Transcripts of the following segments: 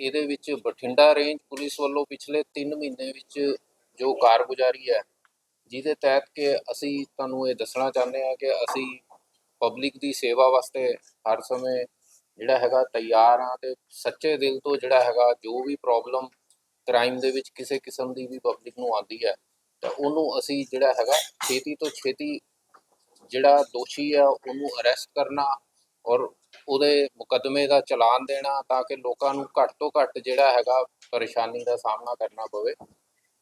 ਇਹਦੇ ਵਿੱਚ Bathinda range police ਵੱਲੋਂ ਪਿਛਲੇ 3 ਮਹੀਨੇ ਵਿੱਚ ਜੋ ਕਾਰਗੁਜ਼ਾਰੀ ਹੈ, ਜਿਹਦੇ ਤਹਿਤ ਕਿ ਅਸੀਂ ਤੁਹਾਨੂੰ ਇਹ ਦੱਸਣਾ ਚਾਹੁੰਦੇ ਹਾਂ ਕਿ ਅਸੀਂ ਪਬਲਿਕ ਦੀ ਸੇਵਾ ਵਾਸਤੇ ਹਰ ਸਮੇਂ ਜਿਹੜਾ ਹੈਗਾ ਤਿਆਰ ਹਾਂ ਤੇ ਸੱਚੇ ਦਿਲ ਤੋਂ ਜਿਹੜਾ ਹੈਗਾ ਜੋ ਵੀ ਪ੍ਰੋਬਲਮ ਕ੍ਰਾਈਮ ਦੇ ਵਿੱਚ ਕਿਸੇ ਕਿਸਮ ਦੀ ਵੀ ਪਬਲਿਕ ਨੂੰ ਆਉਂਦੀ ਹੈ, ਤਾਂ ਉਹਨੂੰ ਅਸੀਂ ਜਿਹੜਾ ਹੈਗਾ ਛੇਤੀ ਤੋਂ ਛੇਤੀ ਜਿਹੜਾ ਦੋਸ਼ੀ ਆ ਉਹਨੂੰ ਅਰੈਸਟ ਕਰਨਾ ਔਰ ਉਹਦੇ ਮੁਕੱਦਮੇ ਦਾ ਚਲਾਨ ਦੇਣਾ ਤਾਂ ਕਿ ਲੋਕਾਂ ਨੂੰ ਘੱਟ ਤੋਂ ਘੱਟ ਜਿਹੜਾ ਹੈਗਾ ਪਰੇਸ਼ਾਨੀ ਦਾ ਸਾਹਮਣਾ ਕਰਨਾ ਪਵੇ।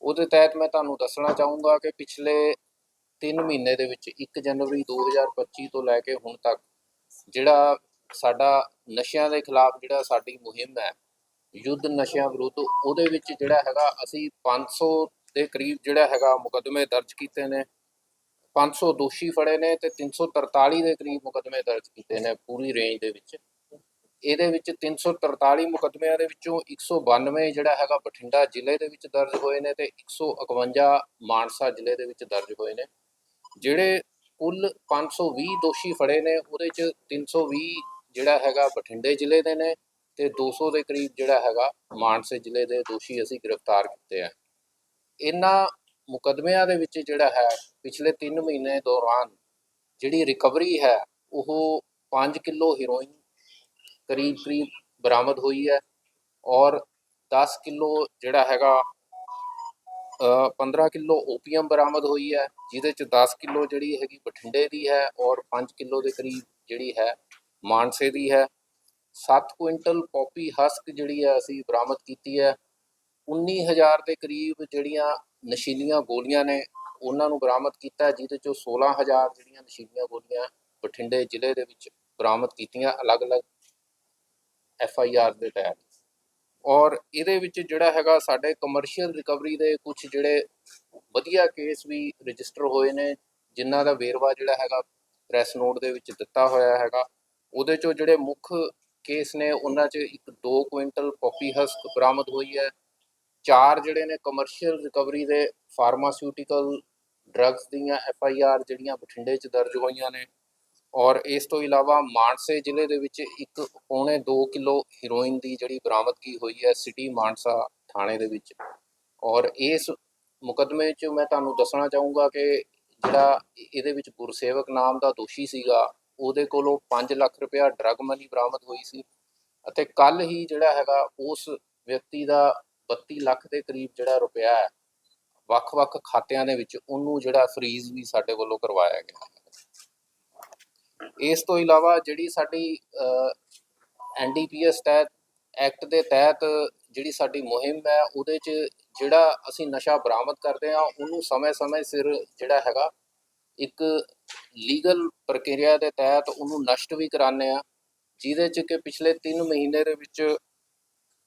ਉਹਦੇ ਤਹਿਤ ਮੈਂ ਤੁਹਾਨੂੰ ਦੱਸਣਾ ਚਾਹੂੰਗਾ ਕਿ ਪਿਛਲੇ 3 ਮਹੀਨੇ ਦੇ ਵਿੱਚ 1 ਜਨਵਰੀ 2025 ਤੋਂ ਲੈ ਕੇ ਹੁਣ ਤੱਕ ਜਿਹੜਾ ਸਾਡਾ ਨਸ਼ਿਆਂ ਦੇ ਖਿਲਾਫ ਜਿਹੜਾ ਸਾਡੀ ਮੁਹਿੰਮ ਹੈ, ਯੁੱਧ ਨਸ਼ਿਆਂ ਵਿਰੁੱਧ, ਉਹਦੇ ਵਿੱਚ ਜਿਹੜਾ ਹੈਗਾ ਅਸੀਂ 500 ਦੇ ਕਰੀਬ ਜਿਹੜਾ ਹੈਗਾ ਮੁਕੱਦਮੇ ਦਰਜ ਕੀਤੇ ਨੇ। 500 ਦੋਸ਼ੀ ਫੜੇ ਨੇ ਤੇ 343 ਦੇ ਕਰੀਬ ਮੁਕੱਦਮੇ ਦਰਜ ਕੀਤੇ ਨੇ ਪੂਰੀ ਰੇਂਜ ਦੇ ਵਿੱਚ। ਇਹਦੇ ਵਿੱਚ 343 ਮੁਕੱਦਮਿਆਂ ਦੇ ਵਿੱਚੋਂ 192 ਜਿਹੜਾ ਹੈਗਾ ਬਠਿੰਡਾ ਜ਼ਿਲ੍ਹੇ ਦੇ ਵਿੱਚ ਦਰਜ ਹੋਏ ਨੇ ਤੇ 151 ਮਾਨਸਾ ਜ਼ਿਲ੍ਹੇ ਦੇ ਵਿੱਚ ਦਰਜ ਹੋਏ ਨੇ। ਜਿਹੜੇ ਕੁੱਲ 520 ਦੋਸ਼ੀ ਫੜੇ ਨੇ, ਉਹਦੇ ਚ 320 ਜਿਹੜਾ ਹੈਗਾ ਬਠਿੰਡੇ ਜ਼ਿਲ੍ਹੇ ਦੇ ਨੇ ਤੇ 200 ਦੇ ਕਰੀਬ ਜਿਹੜਾ ਹੈਗਾ ਮਾਨਸੇ ਜ਼ਿਲ੍ਹੇ ਦੇ ਦੋਸ਼ੀ ਅਸੀਂ ਗ੍ਰਿਫਤਾਰ ਕੀਤੇ ਆ। ਇਹਨਾਂ ਮੁਕੱਦਮਿਆਂ ਦੇ ਵਿੱਚ ਜਿਹੜਾ ਹੈ ਪਿਛਲੇ 3 ਮਹੀਨੇ ਦੌਰਾਨ ਜਿਹੜੀ ਰਿਕਵਰੀ ਹੈ ਉਹ 5 ਕਿਲੋ ਹੀਰੋਇਨ ਕਰੀਬ ਕਰੀਬ ਬਰਾਮਦ ਹੋਈ ਹੈ ਔਰ 10 ਕਿਲੋ ਜਿਹੜਾ ਹੈਗਾ ਅ, 15 ਕਿਲੋ ਓਪੀਅਮ ਬਰਾਮਦ ਹੋਈ ਹੈ ਜਿਹਦੇ ਚ 10 ਕਿਲੋ ਜਿਹੜੀ ਹੈਗੀ ਬਠਿੰਡੇ ਦੀ ਹੈ ਔਰ 5 ਕਿਲੋ ਦੇ ਕਰੀਬ ਜਿਹੜੀ ਹੈ ਮਾਨਸੇ ਦੀ ਹੈ। 7 ਕੁਇੰਟਲ ਪੌਪੀ ਹਸਕ ਜਿਹੜੀ ਹੈ ਅਸੀਂ ਬਰਾਮਦ ਕੀਤੀ ਹੈ। 19000 ਦੇ ਕਰੀਬ ਜਿਹੜੀਆਂ ਨਸ਼ੀਲੀਆਂ ਗੋਲੀਆਂ ਨੇ ਉਹਨਾਂ ਨੂੰ ਬਰਾਮਦ ਕੀਤਾ ਜਿਹਦੇ ਚੋਂ 16000 ਜਿਹੜੀਆਂ ਨਸ਼ੀਲੀਆਂ ਗੋਲੀਆਂ ਬਠਿੰਡੇ ਜ਼ਿਲ੍ਹੇ ਦੇ ਵਿੱਚ ਬਰਾਮਦ ਕੀਤੀਆਂ ਅਲੱਗ-ਅਲੱਗ ਐਫ ਆਈ ਆਰ ਦੇ ਤਹਿਤ। ਔਰ ਇਹਦੇ ਵਿੱਚ ਜਿਹੜਾ ਹੈਗਾ ਸਾਡੇ ਕਮਰਸ਼ੀਅਲ ਰਿਕਵਰੀ ਦੇ ਕੁਝ ਜਿਹੜੇ ਵਧੀਆ ਕੇਸ ਵੀ ਰਜਿਸਟਰ ਹੋਏ ਨੇ, ਜਿਨ੍ਹਾਂ ਦਾ ਵੇਰਵਾ ਜਿਹੜਾ ਹੈਗਾ ਪ੍ਰੈਸ ਨੋਟ ਦੇ ਵਿੱਚ ਦਿੱਤਾ ਹੋਇਆ ਹੈਗਾ। ਉਹਦੇ ਚੋਂ ਜਿਹੜੇ ਮੁੱਖ ਕੇਸ ਨੇ, ਉਹਨਾਂ 'ਚ ਇੱਕ 2 ਕੁਇੰਟਲ ਪੌਪੀ ਹਸਕ ਬਰਾਮਦ ਹੋਈ ਹੈ। ਚਾਰ ਜਿਹੜੇ ਨੇ ਕਮਰਸ਼ੀਅਲ ਰਿਕਵਰੀ ਦੇ ਫਾਰਮਾਸਿਊਟੀਕਲ ਡਰੱਗਸ ਦੀਆਂ ਐਫ ਆਈ ਆਰ ਜਿਹੜੀਆਂ ਬਠਿੰਡੇ 'ਚ ਦਰਜ ਹੋਈਆਂ ਨੇ ਔਰ ਇਸ ਤੋਂ ਇਲਾਵਾ ਮਾਨਸੇ ਜ਼ਿਲ੍ਹੇ ਦੇ ਵਿੱਚ ਇੱਕ ਪੌਣੇ 2 ਕਿਲੋ ਹੀਰੋਇਨ ਦੀ ਜਿਹੜੀ ਬਰਾਮਦਗੀ ਹੋਈ ਹੈ ਸਿਟੀ ਮਾਨਸਾ ਥਾਣੇ ਦੇ ਵਿੱਚ ਔਰ ਇਸ ਮੁਕੱਦਮੇ 'ਚ ਮੈਂ ਤੁਹਾਨੂੰ ਦੱਸਣਾ ਚਾਹੂੰਗਾ ਕਿ ਜਿਹੜਾ ਇਹਦੇ ਵਿੱਚ ਗੁਰਸੇਵਕ ਨਾਮ ਦਾ ਦੋਸ਼ੀ ਸੀਗਾ, ਉਹਦੇ ਕੋਲੋਂ 5 ਲੱਖ ਰੁਪਇਆ ਡਰੱਗ ਮਨੀ ਬਰਾਮਦ ਹੋਈ ਸੀ ਅਤੇ ਕੱਲ ਹੀ ਜਿਹੜਾ ਹੈਗਾ ਉਸ ਵਿਅਕਤੀ ਦਾ 32 ਲੱਖ ਦੇ ਕਰੀਬ ਜਿਹੜਾ ਰੁਪਇਆ ਹੈ, ਵੱਖ-ਵੱਖ ਖਾਤਿਆਂ ਦੇ ਵਿੱਚ ਉਹਨੂੰ ਜਿਹੜਾ ਫਰੀਜ਼ ਵੀ ਸਾਡੇ ਵੱਲੋਂ ਕਰਵਾਇਆ ਗਿਆ ਹੈ। ਇਸ ਤੋਂ ਇਲਾਵਾ ਜਿਹੜੀ ਸਾਡੀ ਐਨਡੀਪੀਐਸ ਤਹਿਤ ਐਕਟ ਦੇ ਤਹਿਤ ਜਿਹੜੀ ਸਾਡੀ ਮੁਹਿੰਮ ਹੈ, ਉਹਦੇ 'ਚ ਜਿਹੜਾ ਅਸੀਂ ਨਸ਼ਾ ਬਰਾਮਦ ਕਰਦੇ ਹਾਂ, ਉਹਨੂੰ ਸਮੇਂ-ਸਮੇਂ ਸਿਰ ਜਿਹੜਾ ਹੈਗਾ, ਇੱਕ ਲੀਗਲ ਪ੍ਰਕਿਰਿਆ ਦੇ ਤਹਿਤ ਉਹਨੂੰ ਨਸ਼ਟ ਵੀ ਕਰਾਉਂਦੇ ਆ ਜਿਹਦੇ 'ਚ ਕਿ ਪਿਛਲੇ 3 ਮਹੀਨੇ ਦੇ ਵਿੱਚ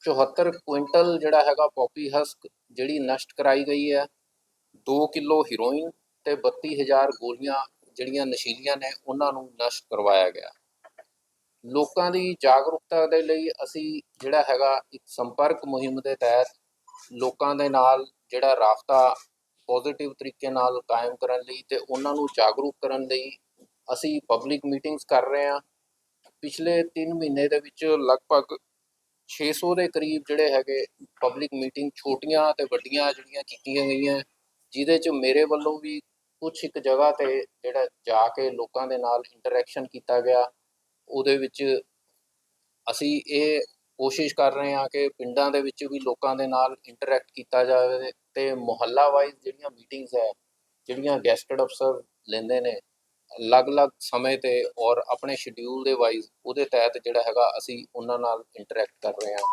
74 ਕੁਇੰਟਲ ਜਿਹੜਾ ਹੈਗਾ ਪੌਪੀ ਹਸਕ ਜਿਹੜੀ ਨਸ਼ਟ ਕਰਾਈ ਗਈ ਹੈ। 2 ਕਿਲੋ ਹੈਰੋਇਨ ਤੇ 32000 ਗੋਲੀਆਂ ਜਿਹੜੀਆਂ ਨਸ਼ੀਲੀਆਂ ਨੇ, ਉਹਨਾਂ ਨੂੰ ਨਸ਼ਟ ਕਰਵਾਇਆ ਗਿਆ। ਲੋਕਾਂ ਦੀ ਜਾਗਰੂਕਤਾ ਦੇ ਲਈ ਅਸੀਂ ਜਿਹੜਾ ਹੈਗਾ ਇੱਕ ਸੰਪਰਕ ਮੁਹਿੰਮ ਦੇ ਤਹਿਤ ਲੋਕਾਂ ਦੇ ਨਾਲ ਜਿਹੜਾ ਰਾਬਤਾ ਪੋਜ਼ਿਟਿਵ ਤਰੀਕੇ ਨਾਲ ਕਾਇਮ ਕਰਨ ਲਈ ਤੇ ਉਹਨਾਂ ਨੂੰ ਜਾਗਰੂਕ ਕਰਨ ਲਈ ਅਸੀਂ ਪਬਲਿਕ ਮੀਟਿੰਗਸ ਕਰ ਰਹੇ ਹਾਂ। ਪਿਛਲੇ 3 ਮਹੀਨੇ ਦੇ ਵਿੱਚ ਲਗਭਗ 600 ਦੇ ਕਰੀਬ ਜਿਹੜੇ ਹੈਗੇ ਪਬਲਿਕ ਮੀਟਿੰਗ ਛੋਟੀਆਂ ਤੇ ਵੱਡੀਆਂ ਜਿਹੜੀਆਂ ਕੀਤੀਆਂ ਗਈਆਂ, ਜਿਹਦੇ ਚ ਮੇਰੇ ਵੱਲੋਂ ਵੀ ਕੁਝ ਇੱਕ ਜਗ੍ਹਾ ਤੇ ਜਿਹੜਾ ਜਾ ਕੇ ਲੋਕਾਂ ਦੇ ਨਾਲ ਇੰਟਰੈਕਸ਼ਨ ਕੀਤਾ ਗਿਆ, ਉਹਦੇ ਵਿੱਚ ਅਸੀਂ ਇਹ ਕੋਸ਼ਿਸ਼ ਕਰ ਰਹੇ ਹਾਂ ਕਿ ਪਿੰਡਾਂ ਦੇ ਵਿੱਚ ਵੀ ਲੋਕਾਂ ਦੇ ਨਾਲ ਇੰਟਰੈਕਟ ਕੀਤਾ ਜਾਵੇ ਤੇ ਮੁਹੱਲਾ ਵਾਈਜ਼ ਜਿਹੜੀਆਂ ਮੀਟਿੰਗਸ ਹੈ, ਜਿਹੜੀਆਂ ਗੈਸਟਡ ਅਫਸਰ ਲੈਂਦੇ ਨੇ ਅਲੱਗ-ਅਲੱਗ ਸਮੇਂ ਤੇ ਔਰ ਆਪਣੇ ਸ਼ਡਿਊਲ ਦੇ ਵਾਈਜ਼ ਉਹਦੇ ਤਹਿਤ ਜਿਹੜਾ ਹੈਗਾ ਅਸੀਂ ਉਹਨਾਂ ਨਾਲ ਇੰਟਰੈਕਟ ਕਰ ਰਹੇ ਹਾਂ।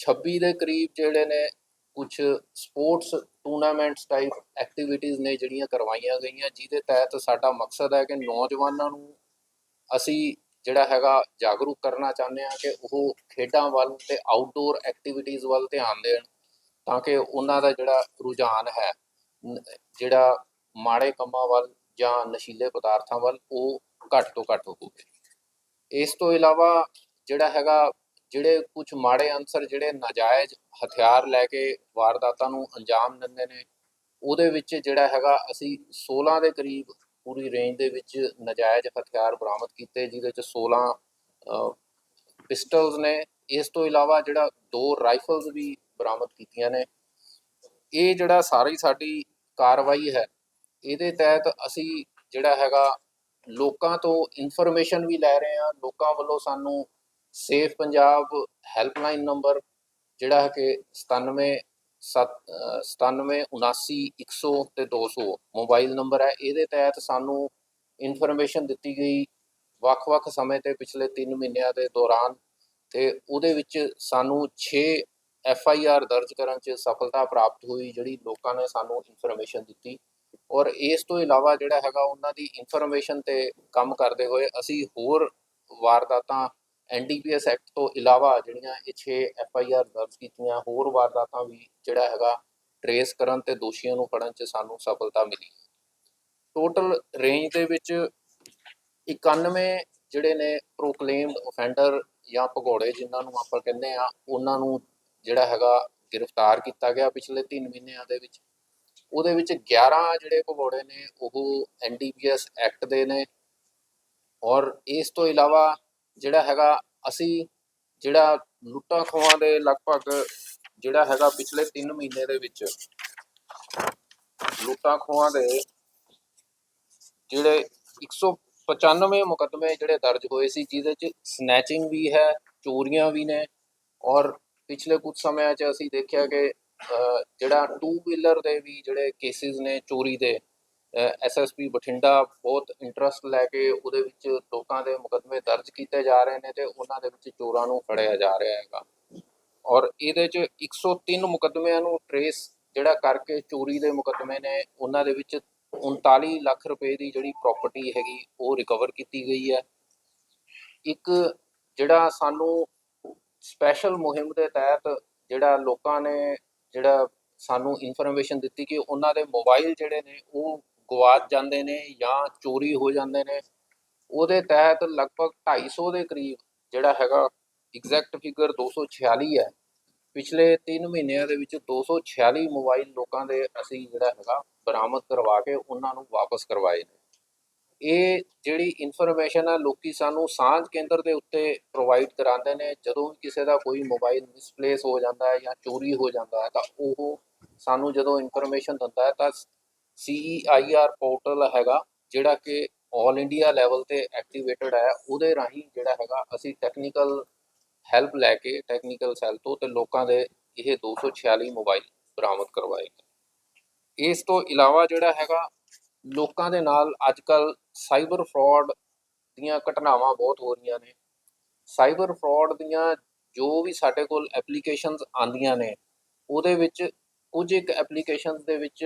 26 ਦੇ ਕਰੀਬ ਜਿਹੜੇ ਨੇ ਕੁਝ ਸਪੋਰਟਸ ਟੂਰਨਾਮੈਂਟਸ ਟਾਈਪ ਐਕਟੀਵਿਟੀਜ਼ ਨੇ ਜਿਹੜੀਆਂ ਕਰਵਾਈਆਂ ਗਈਆਂ, ਜਿਹਦੇ ਤਹਿਤ ਸਾਡਾ ਮਕਸਦ ਹੈ ਕਿ ਨੌਜਵਾਨਾਂ ਨੂੰ ਅਸੀਂ ਜਿਹੜਾ ਹੈਗਾ ਜਾਗਰੂਕ ਕਰਨਾ ਚਾਹੁੰਦੇ ਹਾਂ ਕਿ ਉਹ ਖੇਡਾਂ ਵੱਲ ਤੇ ਆਊਟਡੋਰ ਐਕਟੀਵਿਟੀਜ਼ ਵੱਲ ਧਿਆਨ ਦੇਣ ਤਾਂ ਕਿ ਉਹਨਾਂ ਦਾ ਜਿਹੜਾ ਰੁਝਾਨ ਹੈ, ਜਿਹੜਾ ਮਾੜੇ ਕੰਮਾਂ ਵੱਲ ਜਾਂ ਨਸ਼ੀਲੇ ਪਦਾਰਥਾਂ ਵੱਲ ਉਹ ਘੱਟ ਤੋਂ ਘੱਟ ਹੋਵੇ। ਇਸ ਤੋਂ ਇਲਾਵਾ ਜਿਹੜਾ ਹੈਗਾ, ਜਿਹੜੇ ਕੁਝ ਮਾੜੇ ਅਨਸਰ, ਜਿਹੜੇ ਨਾਜਾਇਜ਼ ਹਥਿਆਰ ਲੈ ਕੇ ਵਾਰਦਾਤਾਂ ਨੂੰ ਅੰਜਾਮ ਦਿੰਦੇ ਨੇ, ਉਹਦੇ ਵਿੱਚ ਜਿਹੜਾ ਹੈਗਾ, ਅਸੀਂ 16 ਦੇ ਕਰੀਬ ਪੂਰੀ ਰੇਂਜ ਦੇ ਵਿੱਚ ਨਾਜਾਇਜ਼ ਹਥਿਆਰ ਬਰਾਮਦ ਕੀਤੇ, ਜਿਹਦੇ ਚ 16 ਪਿਸਟਲਸ ਨੇ। ਇਸ ਤੋਂ ਇਲਾਵਾ ਜਿਹੜਾ ਦੋ ਰਾਈਫਲਸ ਵੀ ਬਰਾਮਦ ਕੀਤੀਆਂ ਨੇ। ਇਹ ਜਿਹੜਾ ਸਾਰੀ ਸਾਡੀ ਕਾਰਵਾਈ ਹੈ ਇਹਦੇ ਤਹਿਤ ਅਸੀਂ ਜਿਹੜਾ ਹੈਗਾ ਲੋਕਾਂ ਤੋਂ ਇਨਫੋਰਮੇਸ਼ਨ ਵੀ ਲੈ ਰਹੇ ਹਾਂ। ਲੋਕਾਂ ਵੱਲੋਂ ਸਾਨੂੰ ਸੇਫ ਪੰਜਾਬ ਹੈਲਪਲਾਈਨ ਨੰਬਰ ਜਿਹੜਾ ਹੈ ਕਿ 97 ਸੱਤ- ਅਹ 97 79 100 ਤੇ 200 ਮੋਬਾਈਲ ਨੰਬਰ ਹੈ। ਇਹਦੇ ਤਹਿਤ ਸਾਨੂੰ ਇਨਫੋਰਮੇਸ਼ਨ ਦਿੱਤੀ ਗਈ ਵੱਖ-ਵੱਖ ਸਮੇਂ ਤੇ ਪਿਛਲੇ 3 ਮਹੀਨਿਆਂ ਦੇ ਦੌਰਾਨ ਤੇ ਉਹਦੇ ਵਿੱਚ ਸਾਨੂੰ 6 ਐਫ ਆਈ ਆਰ ਦਰਜ ਕਰਨ 'ਚ ਸਫਲਤਾ ਪ੍ਰਾਪਤ ਹੋਈ, ਜਿਹੜੀ ਲੋਕਾਂ ਨੇ ਸਾਨੂੰ ਇਨਫੋਰਮੇਸ਼ਨ ਦਿੱਤੀ। ਔਰ ਇਸ ਤੋਂ ਇਲਾਵਾ ਜਿਹੜਾ ਹੈਗਾ ਉਹਨਾਂ ਦੀ ਇਨਫੋਰਮੇਸ਼ਨ ਤੇ ਕੰਮ ਕਰਦੇ ਹੋਏ ਅਸੀਂ ਹੋਰ ਵਾਰਦਾਤਾਂ ਐਨਡੀਪੀਐਸ ਐਕਟ ਤੋਂ ਇਲਾਵਾ ਜਿਹੜੀਆਂ ਇਹ 6 ਐਫ ਆਈ ਆਰ ਦਰਜ ਕੀਤੀਆਂ, ਹੋਰ ਵਾਰਦਾਤਾਂ ਵੀ ਜਿਹੜਾ ਹੈਗਾ ਟਰੇਸ ਕਰਨ ਤੇ ਦੋਸ਼ੀਆਂ ਨੂੰ ਫੜਨ 'ਚ ਸਾਨੂੰ ਸਫਲਤਾ ਮਿਲੀ। ਟੋਟਲ ਰੇਂਜ ਦੇ ਵਿੱਚ 91 ਜਿਹੜੇ ਨੇ ਪ੍ਰੋਕਲੇਮਡ ਅਫੈਂਡਰ ਜਾਂ ਭਗੌੜੇ ਜਿਨ੍ਹਾਂ ਨੂੰ ਆਪਾਂ ਕਹਿੰਦੇ ਆ ਉਹਨਾਂ ਨੂੰ ਜਿਹੜਾ ਹੈਗਾ ਗ੍ਰਿਫਤਾਰ ਕੀਤਾ ਗਿਆ ਪਿਛਲੇ 3 ਮਹੀਨਿਆਂ ਦੇ ਵਿੱਚ। ਉਹਦੇ ਵਿੱਚ 11 ਜਿਹੜੇ ਭਗੌੜੇ ਨੇ, ਉਹ ਐਨਡੀਪੀਐਸ ਐਕਟ ਦੇ ਨੇ। ਔਰ ਇਸ ਤੋਂ ਇਲਾਵਾ ਜਿਹੜਾ ਹੈਗਾ, ਅਸੀਂ ਜਿਹੜਾ ਲੁੱਟਾਂ ਖੋਹਾਂ ਦੇ ਲਗਭਗ ਜਿਹੜਾ ਹੈਗਾ ਪਿਛਲੇ 3 ਮਹੀਨੇ ਦੇ ਵਿੱਚ ਲੁੱਟਾਂ ਖੋਹਾਂ ਦੇ ਜਿਹੜੇ 195 ਮੁਕੱਦਮੇ ਜਿਹੜੇ ਦਰਜ ਹੋਏ ਸੀ, ਜਿਹਦੇ ਚ ਸਨੈਚਿੰਗ ਵੀ ਹੈ, ਚੋਰੀਆਂ ਵੀ ਨੇ। ਔਰ ਪਿਛਲੇ ਕੁਝ ਸਮਿਆਂ 'ਚ ਅਸੀਂ ਦੇਖਿਆ ਕਿ ਜਿਹੜਾ ਟੂ ਵੀਲਰ ਦੇ ਵੀ ਜਿਹੜੇ ਕੇਸਿਸ ਨੇ ਚੋਰੀ ਦੇ ਐਸਐਸਪੀ ਬਠਿੰਡਾ ਬਹੁਤ ਇੰਟਰਸਟ ਲੈ ਕੇ ਉਹਦੇ ਵਿੱਚ ਲੋਕਾਂ ਦੇ ਮੁਕੱਦਮੇ ਦਰਜ ਕੀਤੇ ਜਾ ਰਹੇ ਨੇ ਤੇ ਉਹਨਾਂ ਦੇ ਵਿੱਚ ਚੋਰਾਂ ਨੂੰ ਫੜਿਆ ਜਾ ਰਿਹਾ ਹੈਗਾ। ਔਰ ਇਹਦੇ 'ਚ 103 ਮੁਕੱਦਮਿਆਂ ਨੂੰ ਟਰੇਸ ਜਿਹੜਾ ਕਰਕੇ ਚੋਰੀ ਦੇ ਮੁਕੱਦਮੇ ਨੇ, ਉਹਨਾਂ ਦੇ ਵਿੱਚ 39 ਲੱਖ ਰੁਪਏ ਦੀ ਜਿਹੜੀ ਪ੍ਰਾਪਰਟੀ ਹੈਗੀ ਉਹ ਰਿਕਵਰ ਕੀਤੀ ਗਈ ਹੈ। ਇੱਕ ਜਿਹੜਾ ਸਾਨੂੰ ਸਪੈਸ਼ਲ ਮੁਹਿੰਮ ਦੇ ਤਹਿਤ ਜਿਹੜਾ ਲੋਕਾਂ ਨੇ ਜਿਹੜਾ ਸਾਨੂੰ ਇਨਫੋਰਮੇਸ਼ਨ ਦਿੱਤੀ ਕਿ ਉਹਨਾਂ ਦੇ ਮੋਬਾਈਲ ਜਿਹੜੇ ਨੇ ਉਹ ਗਵਾਚ ਜਾਂਦੇ ਨੇ ਜਾਂ ਚੋਰੀ ਹੋ ਜਾਂਦੇ ਨੇ। ਉਹਦੇ ਤਹਿਤ ਲਗਭਗ 250 ਦੇ ਕਰੀਬ ਜਿਹੜਾ ਹੈਗਾ ਐਗਜ਼ੈਕਟ ਫਿਗਰ 246 ਹੈ। ਪਿਛਲੇ 3 ਮਹੀਨਿਆਂ ਦੇ ਵਿੱਚ 246 ਮੋਬਾਈਲ ਲੋਕਾਂ ਦੇ ਅਸੀਂ ਜਿਹੜਾ ਹੈਗਾ ਬਰਾਮਦ ਕਰਵਾ ਕੇ ਉਹਨਾਂ ਨੂੰ ਵਾਪਸ ਕਰਵਾਏ ਨੇ। ਇਹ ਜਿਹੜੀ ਇਨਫੋਰਮੇਸ਼ਨ ਆ, ਲੋਕੀ ਸਾਨੂੰ ਸਾਂਝ ਕੇਂਦਰ ਦੇ ਉੱਤੇ ਪ੍ਰੋਵਾਈਡ ਕਰਾਉਂਦੇ ਨੇ ਜਦੋਂ ਵੀ ਕਿਸੇ ਦਾ ਕੋਈ ਮੋਬਾਈਲ ਮਿਸਪਲੇਸ ਹੋ ਜਾਂਦਾ ਹੈ ਜਾਂ ਚੋਰੀ ਹੋ ਜਾਂਦਾ ਹੈ, ਤਾਂ ਉਹ ਸਾਨੂੰ ਜਦੋਂ ਇਨਫੋਰਮੇਸ਼ਨ ਦਿੰਦਾ ਹੈ, ਤਾਂ CEIR ਪੋਰਟਲ ਹੈਗਾ, ਜਿਹੜਾ ਕਿ 올 ਇੰਡੀਆ ਲੈਵਲ ਤੇ ਐਕਟੀਵੇਟਡ ਹੈ ਉਹਦੇ ਰਾਹੀਂ ਜਿਹੜਾ ਹੈਗਾ, ਅਸੀਂ ਟੈਕਨੀਕਲ ਹੈਲਪ ਲੈ ਕੇ ਟੈਕਨੀਕਲ ਸੈੱਲ ਤੋਂ ਤੇ ਲੋਕਾਂ ਦੇ ਇਹ 246 ਮੋਬਾਈਲ ਬਰਾਮਦ ਕਰਵਾਏ ਗਏ। ਇਸ ਤੋਂ ਇਲਾਵਾ ਜਿਹੜਾ ਹੈਗਾ ਲੋਕਾਂ ਦੇ ਨਾਲ ਅੱਜਕੱਲ ਸਾਈਬਰ ਫਰਾਡ ਦੀਆਂ ਘਟਨਾਵਾਂ ਬਹੁਤ ਹੋ ਰਹੀਆਂ ਨੇ। ਸਾਈਬਰ ਫਰਾਡ ਦੀਆਂ ਜੋ ਵੀ ਸਾਡੇ ਕੋਲ ਐਪਲੀਕੇਸ਼ਨਸ ਆਂਦੀਆਂ ਨੇ, ਉਹਦੇ ਵਿੱਚ ਕੁਝ ਇੱਕ ਐਪਲੀਕੇਸ਼ਨਸ ਦੇ ਵਿੱਚ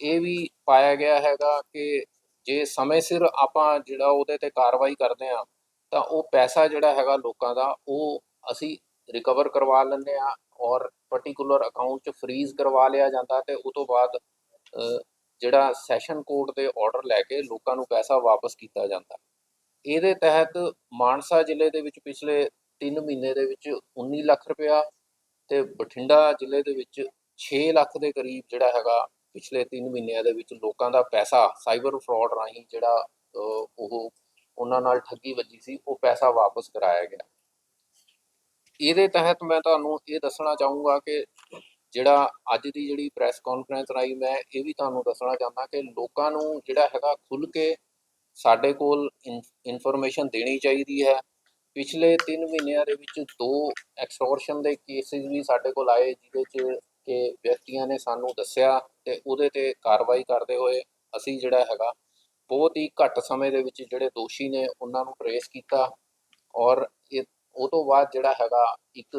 ਇਹ ਵੀ ਪਾਇਆ ਗਿਆ ਹੈਗਾ ਕਿ ਜੇ ਸਮੇਂ ਸਿਰ ਆਪਾਂ ਜਿਹੜਾ ਉਹਦੇ ਤੇ ਕਾਰਵਾਈ ਕਰਦੇ ਆ ਤਾਂ ਉਹ ਪੈਸਾ ਜਿਹੜਾ ਹੈਗਾ ਲੋਕਾਂ ਦਾ, ਉਹ ਅਸੀਂ ਰਿਕਵਰ ਕਰਵਾ ਲੈਂਦੇ ਆ ਔਰ ਪਾਰਟਿਕੂਲਰ ਅਕਾਊਂਟ 'ਚ ਫਰੀਜ਼ ਕਰਵਾ ਲਿਆ ਜਾਂਦਾ ਤੇ ਉਸ ਤੋਂ ਬਾਅਦ ਜਿਹੜਾ ਸੈਸ਼ਨ ਕੋਰਟ ਦੇ ਆਰਡਰ ਲੈ ਕੇ ਲੋਕਾਂ ਨੂੰ ਪੈਸਾ ਵਾਪਸ ਕੀਤਾ ਜਾਂਦਾ। ਇਹਦੇ ਤਹਿਤ ਮਾਨਸਾ ਜ਼ਿਲ੍ਹੇ ਦੇ ਵਿੱਚ ਪਿਛਲੇ 3 ਮਹੀਨੇ ਦੇ ਵਿੱਚ 19 ਲੱਖ ਰੁਪਇਆ ਤੇ ਬਠਿੰਡਾ ਜ਼ਿਲ੍ਹੇ ਦੇ ਵਿੱਚ 6 ਲੱਖ ਦੇ ਕਰੀਬ ਜਿਹੜਾ ਹੈਗਾ ਪਿਛਲੇ 3 ਮਹੀਨਿਆਂ ਦੇ ਵਿੱਚ ਲੋਕਾਂ ਦਾ ਪੈਸਾ ਸਾਈਬਰ ਫਰਾਡ ਰਾਹੀਂ ਜਿਹੜਾ ਉਹ ਉਹਨਾਂ ਨਾਲ ਠੱਗੀ ਵੱਜੀ ਸੀ, ਉਹ ਪੈਸਾ ਵਾਪਸ ਕਰਾਇਆ ਗਿਆ। ਇਹਦੇ ਤਹਿਤ ਮੈਂ ਤੁਹਾਨੂੰ ਇਹ ਦੱਸਣਾ ਚਾਹੂੰਗਾ ਕਿ ਜਿਹੜਾ ਅੱਜ ਦੀ ਜਿਹੜੀ ਪ੍ਰੈਸ ਕਾਨਫਰੰਸ ਰਾਹੀਂ ਮੈਂ ਇਹ ਵੀ ਤੁਹਾਨੂੰ ਦੱਸਣਾ ਚਾਹੁੰਦਾ ਕਿ ਲੋਕਾਂ ਨੂੰ ਜਿਹੜਾ ਹੈਗਾ ਖੁੱਲ ਕੇ ਸਾਡੇ ਕੋਲ ਇਨਫੋਰਮੇਸ਼ਨ ਦੇਣੀ ਚਾਹੀਦੀ ਹੈ। ਪਿਛਲੇ 3 ਮਹੀਨਿਆਂ ਦੇ ਵਿੱਚ ਦੋ ਐਕਸਟੋਰਸ਼ਨ ਦੇ ਕੇਸਿਸ ਵੀ ਸਾਡੇ ਕੋਲ ਆਏ, ਜਿਹਦੇ 'ਚ ਕਿ ਵਿਅਕਤੀਆਂ ਨੇ ਸਾਨੂੰ ਦੱਸਿਆ ਤੇ ਉਹਦੇ ਤੇ ਕਾਰਵਾਈ ਕਰਦੇ ਹੋਏ ਅਸੀਂ ਜਿਹੜਾ ਹੈਗਾ ਬਹੁਤ ਹੀ ਘੱਟ ਸਮੇਂ ਦੇ ਵਿੱਚ ਜਿਹੜੇ ਦੋਸ਼ੀ ਨੇ ਉਹਨਾਂ ਨੂੰ ਟਰੇਸ ਕੀਤਾ ਔਰ ਇਹ, ਉਹ ਤੋਂ ਬਾਅਦ ਜਿਹੜਾ ਹੈਗਾ ਇੱਕ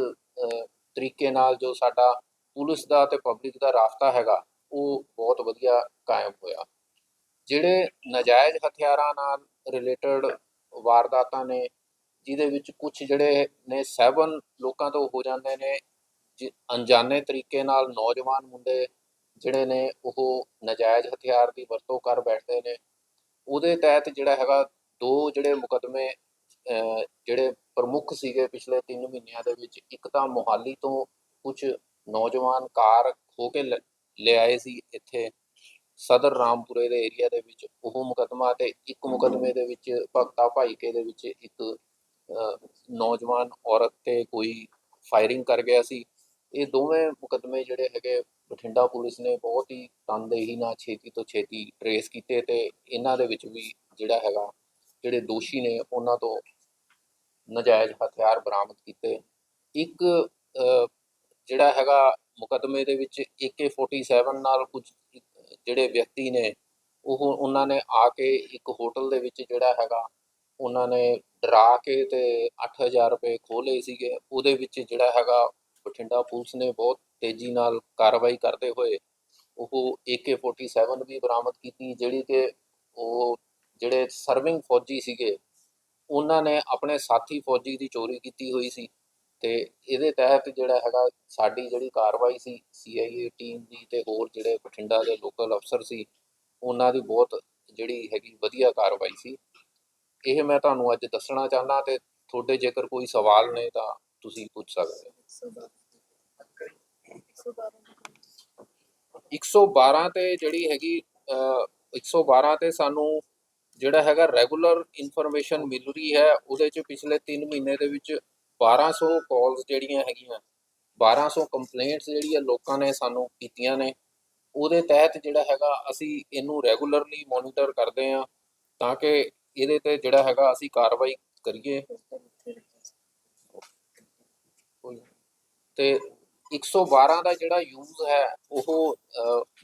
ਤਰੀਕੇ ਨਾਲ ਜੋ ਸਾਡਾ ਪੁਲਿਸ ਦਾ ਤੇ ਪਬਲਿਕ ਦਾ ਰਾਬਤਾ ਹੈਗਾ, ਉਹ ਬਹੁਤ ਵਧੀਆ ਕਾਇਮ ਹੋਇਆ। ਜਿਹੜੇ ਨਜਾਇਜ਼ ਹਥਿਆਰਾਂ ਨਾਲ ਰਿਲੇਟਡ ਵਾਰਦਾਤਾਂ ਨੇ, ਜਿਹਦੇ ਵਿੱਚ ਕੁਝ ਜਿਹੜੇ ਨੇ ਸੈਵਨ ਲੋਕਾਂ ਤੋਂ ਹੋ ਜਾਂਦੇ ਨੇ ਅਣਜਾਣੇ ਤਰੀਕੇ ਨਾਲ ਨੌਜਵਾਨ ਮੁੰਡੇ ਜਿਹੜੇ ਨੇ, ਉਹ ਨਜਾਇਜ਼ ਹਥਿਆਰ ਦੀ ਵਰਤੋਂ ਕਰ ਬੈਠਦੇ ਨੇ। ਉਹਦੇ ਤਹਿਤ ਜਿਹੜਾ ਹੈਗਾ, ਦੋ ਜਿਹੜੇ ਮੁਕਦਮੇ ਜਿਹੜੇ ਪ੍ਰਮੁੱਖ ਸੀਗੇ ਪਿਛਲੇ 3 ਮਹੀਨਿਆਂ ਦੇ ਵਿੱਚ, ਇੱਕ ਤਾਂ ਮੋਹਾਲੀ ਤੋਂ ਕੁਝ ਨੌਜਵਾਨ ਕਾਰ ਖੋ ਕੇ ਲ- ਲਿਆਏ ਸੀ ਇੱਥੇ। ਸਦਰ ਰਾਮਪੁਰੇ ਦੇ ਏਰੀਆ ਦੇ ਵਿੱਚ ਉਹ ਮੁਕਦਮਾ ਤੇ ਇੱਕ ਮੁਕਦਮੇ ਦੇ ਵਿੱਚ ਭਗਤਾ ਭਾਈਕੇ ਦੇ ਵਿੱਚ ਇੱਕ ਨੌਜਵਾਨ ਔਰਤ ਤੇ ਕੋਈ ਫਾਇਰਿੰਗ ਕਰ ਗਿਆ ਸੀ। ਇਹ ਦੋਵੇਂ ਮੁਕੱਦਮੇ ਜਿਹੜੇ ਹੈਗੇ ਬਠਿੰਡਾ ਪੁਲਿਸ ਨੇ ਬਹੁਤ ਹੀ ਤਨਦੇਹੀ ਨਾਲ ਛੇਤੀ ਤੋਂ ਛੇਤੀ ਟਰੇਸ ਕੀਤੇ ਤੇ ਇਹਨਾਂ ਦੇ ਵਿੱਚ ਵੀ ਜਿਹੜਾ ਹੈਗਾ ਜਿਹੜੇ ਦੋਸ਼ੀ ਨੇ ਉਹਨਾਂ ਤੋਂ ਨਜਾਇਜ਼ ਹਥਿਆਰ ਬਰਾਮਦ ਕੀਤੇ। ਇੱਕ ਅਹ, ਜਿਹੜਾ ਹੈਗਾ ਮੁਕੱਦਮੇ ਦੇ ਵਿੱਚ AK47 ਨਾਲ ਕੁਝ ਜਿਹੜੇ ਵਿਅਕਤੀ ਨੇ, ਉਹ ਉਹਨਾਂ ਨੇ ਆ ਕੇ ਇੱਕ ਹੋਟਲ ਦੇ ਵਿੱਚ ਜਿਹੜਾ ਹੈਗਾ, ਉਹਨਾਂ ਨੇ ਡਰਾ ਕੇ ਤੇ 8000 ਰੁਪਏ ਖੋਹ ਲਏ ਸੀਗੇ। ਉਹਦੇ ਵਿੱਚ ਜਿਹੜਾ ਹੈਗਾ, ਬਠਿੰਡਾ ਪੁਲਿਸ ਨੇ ਬਹੁਤ ਤੇਜ਼ੀ ਨਾਲ ਕਾਰਵਾਈ ਕਰਦੇ ਹੋਏ ਉਹ AK47 ਵੀ ਬਰਾਮਦ ਕੀਤੀ, ਜਿਹੜੀ ਕਿ ਉਹ ਜਿਹੜੇ ਸਰਵਿੰਗ ਫੌਜੀ ਸੀਗੇ, ਉਹਨਾਂ ਨੇ ਆਪਣੇ ਸਾਥੀ ਫੌਜੀ ਦੀ ਚੋਰੀ ਕੀਤੀ ਹੋਈ ਸੀ। ਤੇ ਇਹਦੇ ਤਹਿਤ ਜਿਹੜਾ ਹੈਗਾ ਸਾਡੀ ਜਿਹੜੀ ਕਾਰਵਾਈ ਸੀ CIA ਟੀਮ ਦੀ ਤੇ ਹੋਰ ਜਿਹੜੇ ਬਠਿੰਡਾ ਦੇ ਲੋਕਲ ਅਫਸਰ ਸੀ ਉਹਨਾਂ ਦੀ ਬਹੁਤ ਜਿਹੜੀ ਹੈਗੀ ਵਧੀਆ ਕਾਰਵਾਈ ਸੀ। ਇਹ ਮੈਂ ਤੁਹਾਨੂੰ ਅੱਜ ਦੱਸਣਾ ਚਾਹੁੰਦਾ ਤੇ ਤੁਹਾਡੇ ਜੇਕਰ ਕੋਈ ਸਵਾਲ ਨੇ ਤਾਂ ਤੁਸੀਂ ਪੁੱਛ ਸਕਦੇ ਹੋ। 112 ਤੇ ਜਿਹੜੀ ਹੈਗੀ ਅਹ, 112 ਤੇ ਸਾਨੂੰ ਜਿਹੜਾ ਹੈਗਾ ਰੈਗੂਲਰ ਇਨਫੋਰਮੇਸ਼ਨ ਮਿਲ ਰਹੀ ਹੈ ਉਹਦੇ ਚ ਪਿਛਲੇ 3 ਮਹੀਨੇ ਦੇ ਵਿੱਚ 1200 ਕਾਲਸ ਜਿਹੜੀਆਂ ਹੈਗੀਆਂ 1200 ਕੰਪਲੇਂਟਸ ਜਿਹੜੀਆਂ ਲੋਕਾਂ ਨੇ ਸਾਨੂੰ ਕੀਤੀਆਂ ਨੇ, ਉਹਦੇ ਤਹਿਤ ਜਿਹੜਾ ਹੈਗਾ ਅਸੀਂ ਇਹਨੂੰ ਰੈਗੂਲਰਲੀ ਮੋਨੀਟਰ ਕਰਦੇ ਹਾਂ ਤਾਂ ਕਿ ਇਹਦੇ ਤੇ ਜਿਹੜਾ ਹੈਗਾ ਅਸੀਂ ਕਾਰਵਾਈ ਕਰੀਏ। ਕੋਈ- ਤੇ 112 ਦਾ ਜਿਹੜਾ ਯੂਜ਼ ਹੈ, ਉਹ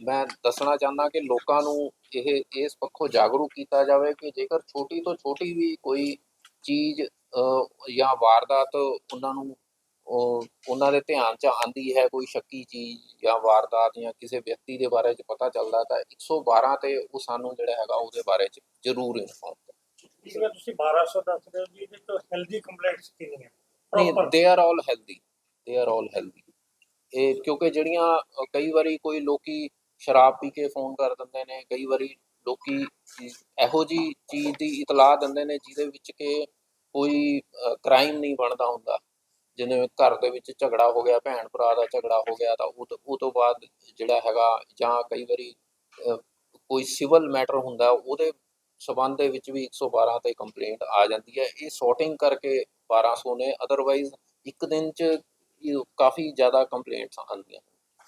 ਮੈਂ ਦੱਸਣਾ ਚਾਹੁੰਦਾ ਕਿ ਲੋਕਾਂ ਨੂੰ ਇਹ, ਇਸ ਪੱਖੋਂ ਜਾਗਰੂਕ ਕੀਤਾ ਜਾਵੇ ਕਿ ਜੇਕਰ ਛੋਟੀ ਤੋਂ ਛੋਟੀ ਵੀ ਕੋਈ ਚੀਜ਼ ਜਾਂ ਵਾਰਦਾਤ ਉਹਨਾਂ ਨੂੰ ਉਹ ਉਹਨਾਂ ਦੇ ਧਿਆਨ 'ਚ ਆਂਦੀ ਹੈ ਕੋਈ ਸ਼ੱਕੀ ਚੀਜ਼ ਜਾਂ ਵਾਰਦਾਤ ਜਾਂ ਕਿਸੇ ਵਿਅਕਤੀ ਦੇ ਬਾਰੇ 'ਚ ਪਤਾ ਚੱਲਦਾ ਤਾਂ 112 ਤੇ ਉਹ ਸਾਨੂੰ ਜਿਹੜਾ ਹੈਗਾ ਉਹਦੇ ਬਾਰੇ 'ਚ ਜ਼ਰੂਰ ਇਨਫੋਰਮ ਇਸ ਵਿੱਚ ਤੁਸੀਂ 1200 ਦੱਸ ਰਹੇ ਹੋ ਜੀ ਇਹਦੇ ਤੋਂ ਹੈਲਦੀ ਕਿੰਨੀਆਂ? ਨਹੀਂ Proper. They are all healthy they are all healthy ਇਹ ਕਿਉਂਕਿ ਜਿਹੜੀਆਂ ਕਈ ਵਾਰੀ ਕੋਈ ਲੋਕੀ ਸ਼ਰਾਬ ਪੀ ਕੇ ਫੋਨ ਕਰ ਦਿੰਦੇ ਨੇ ਕਈ ਵਾਰੀ ਲੋਕੀ ਇਹੋ ਜੀ ਚੀਜ਼ ਦੀ ਇਤਲਾਹ ਦਿੰਦੇ ਨੇ ਜਿਹਦੇ ਵਿੱਚ ਕਿ ਕੋਈ ਕ੍ਰਾਈਮ ਨਹੀਂ ਬਣਦਾ ਹੁੰਦਾ। ਜਿਵੇਂ ਘਰ ਦੇ ਵਿੱਚ ਝਗੜਾ ਹੋ ਗਿਆ, ਭੈਣ ਭਰਾ ਦਾ ਝਗੜਾ ਹੋ ਗਿਆ, ਤਾਂ ਉਹ ਤੋਂ ਬਾਅਦ ਜਿਹੜਾ ਹੈਗਾ ਜਾਂ ਕਈ ਵਾਰੀ ਕੋਈ ਸਿਵਲ ਮੈਟਰ ਹੁੰਦਾ, ਉਹਦੇ ਸਬੰਧ ਦੇ ਵਿੱਚ ਵੀ 112 ਤੇ ਕੰਪਲੇਂਟ ਆ ਜਾਂਦੀ ਹੈ। ਇਹ ਸੌਰਟਿੰਗ ਕਰਕੇ 1200 ਨੇ ਅਦਰਵਾਈਜ਼ ਇੱਕ ਦਿਨ ਚ ਕਾਫੀ ਜ਼ਿਆਦਾ ਕੰਪਲੇਂਟਸ ਆਉਂਦੀਆਂ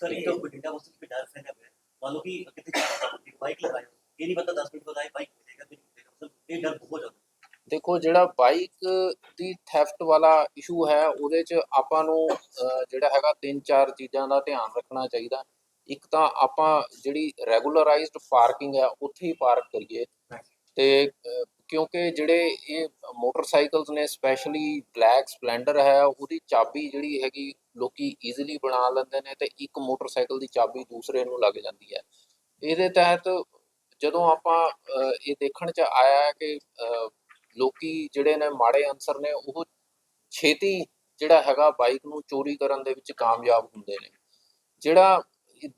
ਸਰ ਇਹ ਤਾਂ ਬਠਿੰਡਾ ਉਸ ਵਿੱਚ ਡਰ ਫੈਨ ਹੈ। ਮੰਨ ਲਓ ਕਿ ਕਿਤੇ ਜਾ ਰਿਹਾ ਬਾਈਕ ਲਗਾਇਆ ਇਹ ਨਹੀਂ ਪਤਾ 10 ਮਿੰਟ ਬਾਅਦ ਆਏ ਬਾਈਕ ਮਿਲੇਗਾ ਕਿ ਨਹੀਂ ਮਿਲੇਗਾ। ਮਤਲਬ ਇਹ ਡਰ ਬਹੁਤ ਜ਼ਿਆਦਾ। ਦੇਖੋ, ਜਿਹੜਾ ਬਾਈਕ ਦੀ ਥੈਫਟ ਵਾਲਾ ਇਸ਼ੂ ਹੈ, ਉਹਦੇ 'ਚ ਆਪਾਂ ਨੂੰ ਜਿਹੜਾ ਹੈਗਾ ਤਿੰਨ ਚਾਰ ਚੀਜ਼ਾਂ ਦਾ ਧਿਆਨ ਰੱਖਣਾ ਚਾਹੀਦਾ। ਇੱਕ ਤਾਂ ਆਪਾਂ ਜਿਹੜੀ ਰੈਗੂਲਰਾਈਜ਼ਡ ਪਾਰਕਿੰਗ ਹੈ, ਉੱਥੇ ਹੀ ਪਾਰਕ ਕਰੀਏ। ਤੇ ਕਿਉਂਕਿ ਜਿਹੜੇ ਇਹ ਮੋਟਰਸਾਈਕਲਸ ਨੇ ਸਪੈਸ਼ਲੀ ਬਲੈਕ ਸਪਲੈਂਡਰ ਹੈ, ਉਹਦੀ ਚਾਬੀ ਜਿਹੜੀ ਹੈਗੀ, ਲੋਕੀ ਈਜ਼ੀਲੀ ਬਣਾ ਲੈਂਦੇ ਨੇ ਤੇ ਇੱਕ ਮੋਟਰਸਾਈਕਲ ਦੀ ਚਾਬੀ ਦੂਸਰੇ ਨੂੰ ਲੱਗ ਜਾਂਦੀ ਹੈ। ਇਹਦੇ ਤਹਿਤ ਜਦੋਂ ਆਪਾਂ ਇਹ ਦੇਖਣ 'ਚ ਆਇਆ ਕਿ ਲੋਕੀ ਜਿਹੜੇ ਨੇ ਮਾੜੇ ਅਨਸਰ ਨੇ, ਉਹ ਛੇਤੀ ਜਿਹੜਾ ਹੈਗਾ ਬਾਈਕ ਨੂੰ ਚੋਰੀ ਕਰਨ ਦੇ ਵਿੱਚ ਕਾਮਯਾਬ ਹੁੰਦੇ ਨੇ। ਜਿਹੜਾ